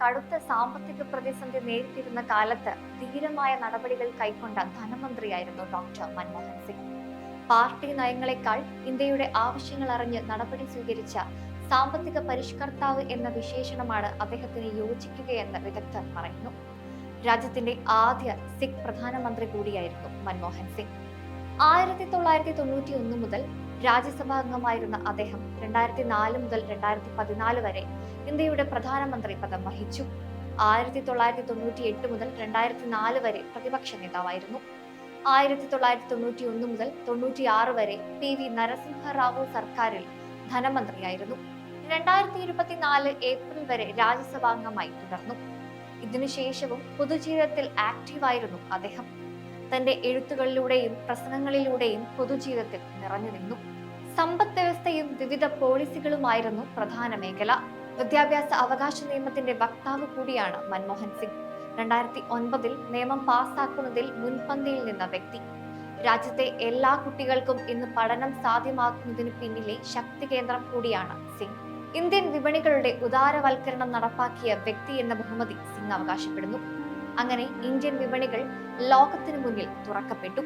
കടുത്ത സാമ്പത്തിക പ്രതിസന്ധി നേരിട്ടിരുന്ന കാലത്ത് ധീരമായ നടപടികൾ കൈക്കൊണ്ട ധനമന്ത്രിയായിരുന്നു ഡോക്ടർ മൻമോഹൻ സിംഗ്. പാർട്ടി നയങ്ങളെക്കാൾ ഇന്ത്യയുടെ ആവശ്യങ്ങൾ അറിഞ്ഞ് നടപടി സ്വീകരിച്ച സാമ്പത്തിക പരിഷ്കർത്താവ് എന്ന വിശേഷണമാണ് അദ്ദേഹത്തിന് യോജിക്കുകയെന്ന് വിദഗ്ധർ പറയുന്നു. രാജ്യത്തിന്റെ ആദ്യ സിഖ് പ്രധാനമന്ത്രി കൂടിയായിരുന്നു മൻമോഹൻ സിംഗ്. ആയിരത്തി തൊള്ളായിരത്തി തൊണ്ണൂറ്റി ഒന്ന് മുതൽ രാജ്യസഭാ അംഗമായിരുന്ന അദ്ദേഹം രണ്ടായിരത്തി നാല് മുതൽ രണ്ടായിരത്തി പതിനാല് വരെ ഇന്ത്യയുടെ പ്രധാനമന്ത്രി പദം വഹിച്ചു. ആയിരത്തി തൊള്ളായിരത്തി തൊണ്ണൂറ്റി എട്ട് മുതൽ രണ്ടായിരത്തി നാല് വരെ പ്രതിപക്ഷ നേതാവായിരുന്നു. ആയിരത്തി തൊള്ളായിരത്തി തൊണ്ണൂറ്റി ഒന്ന് മുതൽ തൊണ്ണൂറ്റി ആറ് വരെ പി വി നരസിംഹറാവു സർക്കാരിൽ ധനമന്ത്രിയായിരുന്നു. രണ്ടായിരത്തി ഇരുപത്തിനാല് ഏപ്രിൽ വരെ രാജ്യസഭാംഗമായി തുടർന്നു. ഇതിനുശേഷവും പൊതുജീവിതത്തിൽ ആക്റ്റീവായിരുന്നു അദ്ദേഹം. തന്റെ എഴുത്തുകളിലൂടെയും പ്രസംഗങ്ങളിലൂടെയും പൊതുജീവിതത്തിൽ നിറഞ്ഞു നിന്നു. സമ്പദ് വ്യവസ്ഥയും വിവിധ പോളിസികളുമായിരുന്നു പ്രധാന മേഖല. വിദ്യാഭ്യാസ അവകാശ നിയമത്തിന്റെ വക്താവ് കൂടിയാണ് മൻമോഹൻ സിംഗ്. രണ്ടായിരത്തി ഒൻപതിൽ നിയമം പാസാക്കുന്നതിൽ മുൻപന്തിയിൽ നിന്ന വ്യക്തി. രാജ്യത്തെ എല്ലാ കുട്ടികൾക്കും ഇന്ന് പഠനം സാധ്യമാക്കുന്നതിന് പിന്നിലെ ശക്തി കേന്ദ്രം കൂടിയാണ് സിംഗ്. ഇന്ത്യൻ വിപണികളുടെ ഉദാരവൽക്കരണം നടപ്പാക്കിയ വ്യക്തി എന്ന ബഹുമതി സിംഗ് അവകാശപ്പെടുന്നു. അങ്ങനെ ഇന്ത്യൻ വിപണികൾ ലോകത്തിനു മുന്നിൽ തുറക്കപ്പെട്ടു.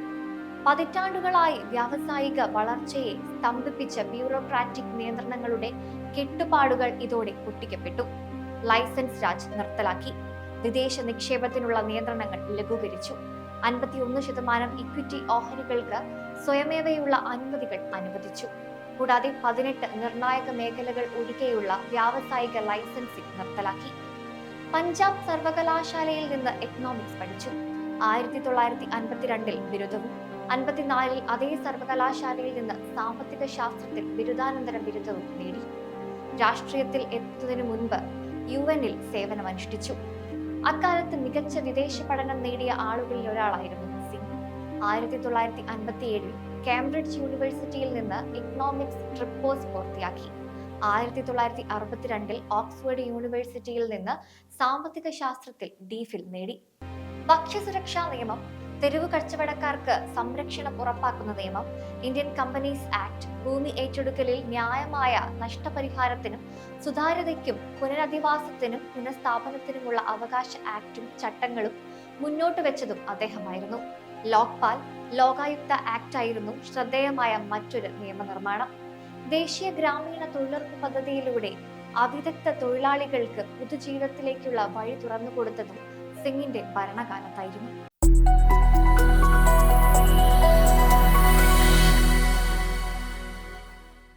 പതിറ്റാണ്ടുകളായി വ്യാവസായിക വളർച്ചയെ സ്തംഭിപ്പിച്ച ബ്യൂറോക്രാറ്റിക് നിയന്ത്രണങ്ങളുടെ കെട്ടുപാടുകൾ ഇതോടെ പൊട്ടിക്കപ്പെട്ടു. ലൈസൻസ് രാജ് നിർത്തലാക്കി. വിദേശ നിക്ഷേപത്തിനുള്ള നിയന്ത്രണങ്ങൾ ലഘൂകരിച്ചു. അൻപത്തിയൊന്ന് ശതമാനം ഇക്വിറ്റി ഓഹരികൾക്ക് സ്വയമേവയുള്ള അനുമതികൾ അനുവദിച്ചു. കൂടാതെ പതിനെട്ട് നിർണായക മേഖലകൾ ഒഴികെയുള്ള വ്യാവസായിക ലൈസൻസിംഗ് നിർത്തലാക്കി. പഞ്ചാബ് സർവകലാശാലയിൽ നിന്ന് എക്കണോമിക്സ് പഠിച്ചു. ആയിരത്തി തൊള്ളായിരത്തി അൻപത്തിരണ്ടിൽ ബിരുദവും അൻപത്തിനാലിൽ അതേ സർവകലാശാലയിൽ നിന്ന് സാമ്പത്തിക ശാസ്ത്രത്തിൽ ബിരുദാനന്തര ബിരുദവും നേടി. രാഷ്ട്രീയത്തിൽ എത്തുന്നതിനു മുൻപ് യു എനിൽ സേവനമനുഷ്ഠിച്ചു. അക്കാലത്ത് മികച്ച വിദേശ പഠനം നേടിയ ആളുകളിൽ ഒരാളായിരുന്നു സിംഗ് ആയിരത്തി തൊള്ളായിരത്തി അൻപത്തിയേഴിൽ കാംബ്രിഡ്ജ് യൂണിവേഴ്സിറ്റിയിൽ നിന്ന് ഇക്കണോമിക്സ് ട്രിപ്പോസ് പൂർത്തിയാക്കി. ആയിരത്തി തൊള്ളായിരത്തി അറുപത്തിരണ്ടിൽ ഓക്സ്ഫോർഡ് യൂണിവേഴ്സിറ്റിയിൽ നിന്ന് സാമ്പത്തിക ശാസ്ത്രത്തിൽ ഡിഫിൽ നേടി. ഭക്ഷ്യസുരക്ഷാ നിയമം തെരുവ് കച്ചവടക്കാർക്ക് സംരക്ഷണം ഉറപ്പാക്കുന്ന നിയമം ഇന്ത്യൻ കമ്പനീസ് ആക്ട് ഭൂമി ഏറ്റെടുക്കലിൽ ന്യായമായ നഷ്ടപരിഹാരത്തിനും സുതാര്യതയ്ക്കും പുനരധിവാസത്തിനും പുനഃസ്ഥാപനത്തിനുമുള്ള അവകാശ ആക്ടും ചട്ടങ്ങളും മുന്നോട്ട് വെച്ചതും അദ്ദേഹമായിരുന്നു. ലോക്പാൽ ലോകായുക്ത ആക്ട് ആയിരുന്നു ശ്രദ്ധേയമായ മറ്റൊരു നിയമനിർമ്മാണം. ദേശീയ ഗ്രാമീണ തൊഴിലുറപ്പ് പദ്ധതിയിലൂടെ അവിദഗ്ധ തൊഴിലാളികൾക്ക് പുതുജീവിതത്തിലേക്കുള്ള വഴി തുറന്നു തുറന്നുകൊടുത്തതും സിംഗിന്റെ ഭരണകാലത്തായിരുന്നു.